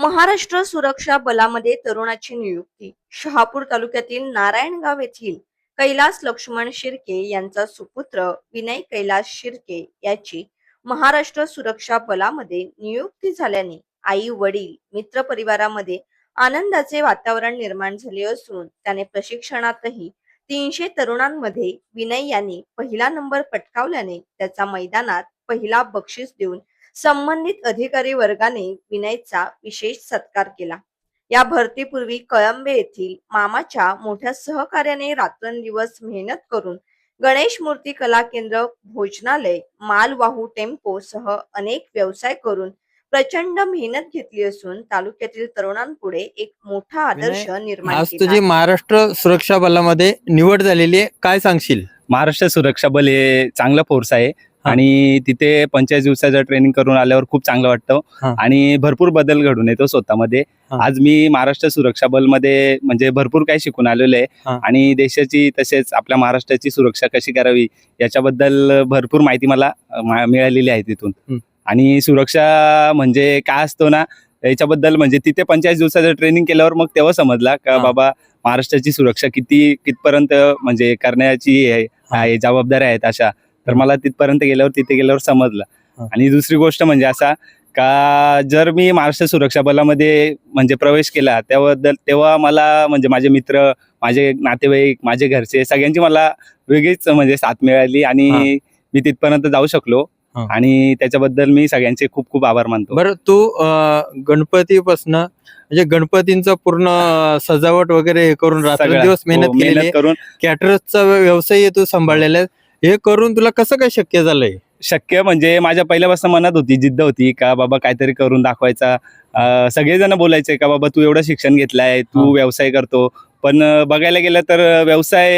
महाराष्ट्र सुरक्षा बलामध्ये तरुणाची नियुक्ती. शहापूर तालुक्यातील नारायणगाव येथील कैलास लक्ष्मण शिर्के यांचा सुपुत्र विनय कैलास शिर्के याची महाराष्ट्र सुरक्षा बलामध्ये नियुक्ती झाल्याने आई वडील मित्र परिवारामध्ये आनंदाचे वातावरण निर्माण झाले असून त्याने प्रशिक्षणातही तीनशे तरुणांमध्ये विनय यांनी पहिला नंबर पटकावल्याने त्याचा मैदानात पहिला बक्षीस देऊन संबंधित अधिकारी वर्गाने विनयचा विशेष सत्कार केला या भरतीपूर्वी कळंबे येथील मामाच्या मोठ्या सहकार्याने रात्रंदिवस मेहनत करून गणेश मूर्ती कला केंद्र भोजनालय मालवाहू टेम्पो सह अनेक व्यवसाय करून प्रचंड मेहनत घेतली असून तालुक्यातील तरुणांपुढे एक मोठा आदर्श निर्माण आज केला तुझी. महाराष्ट्र सुरक्षा बलामध्ये निवड झालेली आहे काय सांगशील महाराष्ट्र सुरक्षा बल हे चांगलं फोर्स आहे हा. आणि तिथे पंचेचाळीस दिवसाचं ट्रेनिंग करून आल्यावर खूप चांगलं वाटतं. आणि भरपूर बदल घडून येतो स्वतःमध्ये. आज मी महाराष्ट्र सुरक्षा बलमध्ये म्हणजे भरपूर काही शिकून आलेलो आहे. आणि देशाची तसेच आपल्या महाराष्ट्राची सुरक्षा कशी करावी याच्याबद्दल भरपूर माहिती मला मिळालेली आहे तिथून. आणि सुरक्षा म्हणजे काय असतो ना याच्याबद्दल म्हणजे तिथे पंचेचाळीस दिवसाचं ट्रेनिंग केल्यावर मग तेव्हा समजला का. बाबा महाराष्ट्राची सुरक्षा किती कितपर्यंत म्हणजे करण्याची जबाबदाऱ्या आहेत अशा तर मला तिथपर्यंत गेल्यावर तिथे गेल्यावर समजलं. आणि दुसरी गोष्ट म्हणजे असा का जर मी महाराष्ट्र सुरक्षा बलामध्ये म्हणजे प्रवेश केला त्याबद्दल तेव्हा मला म्हणजे माझे मित्र माझे नातेवाईक माझे घरचे सगळ्यांची मला वेगळीच म्हणजे साथ मिळाली. आणि मी तिथपर्यंत जाऊ शकलो. आणि त्याच्याबद्दल मी सगळ्यांचे खूप खूप आभार मानतो. बरं तू गणपतीपासून म्हणजे गणपतींचं पूर्ण सजावट वगैरे हे करून रात्रंदिवस हो, मेहनत करून. कॅटरसचा व्यवसाय तू सांभाळलेला आहे. हे करून तुला कसं काय शक्य झालंय? शक्य म्हणजे माझ्या पहिल्यापासून मनात होती जिद्द होती का बाबा काहीतरी करून दाखवायचा. अं, सगळेजण बोलायचे का बाबा तू एवढं शिक्षण घेतलंय तू. व्यवसाय करतो. पण अं, बघायला गेलं तर व्यवसाय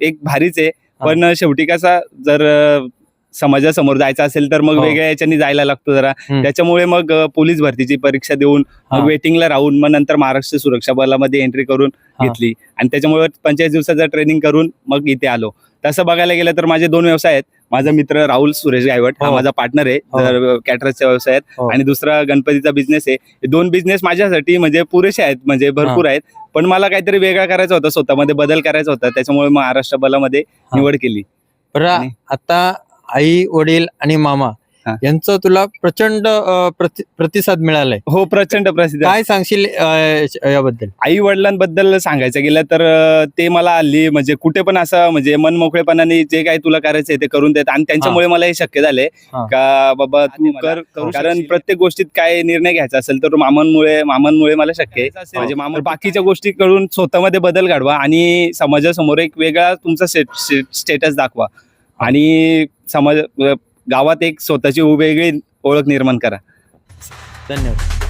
एक भारीच आहे. पण शेवटी कसा जर अं, समाजासमोर जायचं असेल तर मग हो. वेगळ्या याच्यानी जायला लागतो जरा हम्म. त्याच्यामुळे मग अं, पोलीस भरतीची परीक्षा देऊन हा. मग वेटिंगला राहून मग नंतर महाराष्ट्र सुरक्षा बलामध्ये एंट्री करून हा. घेतली आणि त्याच्यामुळे पंचेचाळीस दिवसाचं ट्रेनिंग करून मग इथे आलो तसं बघायला गेलं तर माझे दोन व्यवसाय आहेत माझा मित्र राहुल सुरेश गायवट हा हो. माझा पार्टनर आहे हो. कॅटरसच्या व्यवसायात हो. आणि दुसरा गणपतीचा बिझनेस आहे हे दोन बिझनेस माझ्यासाठी म्हणजे पुरेसे आहेत म्हणजे भरपूर आहेत पण मला काहीतरी वेगळा करायचा होता स्वतःमध्ये बदल करायचा होता त्याच्यामुळे महाराष्ट्र बलामध्ये. निवड केली बरं आणि- आता आई वडील आणि मामा हा. यांचा तुला प्रचंड अं, प्रति- प्रतिसाद मिळालाय. हो प्रचंड प्रसिद्ध काय सांगशील अं, याबद्दल? आई वडिलांबद्दल सांगायचं गेलं तर अं, ते मला हल्ली म्हणजे कुठे पण असं म्हणजे मन मोकळेपणाने जे काही तुला करायचंय ते करून देत आणि त्यांच्यामुळे मला हे शक्य झालंय हा. का बाबा तू कर करू. कारण प्रत्येक गोष्टीत काय निर्णय घ्यायचा असेल तर मामांमुळे मामांमुळे मला शक्य आहे. म्हणजे मामा बाकीच्या गोष्टी करून स्वतःमध्ये बदल घडवा आणि समाजासमोर एक वेगळा तुमचा स्टेटस दाखवा. आणि समाज गावात एक स्वतःची वेगळी ओळख निर्माण करा. धन्यवाद.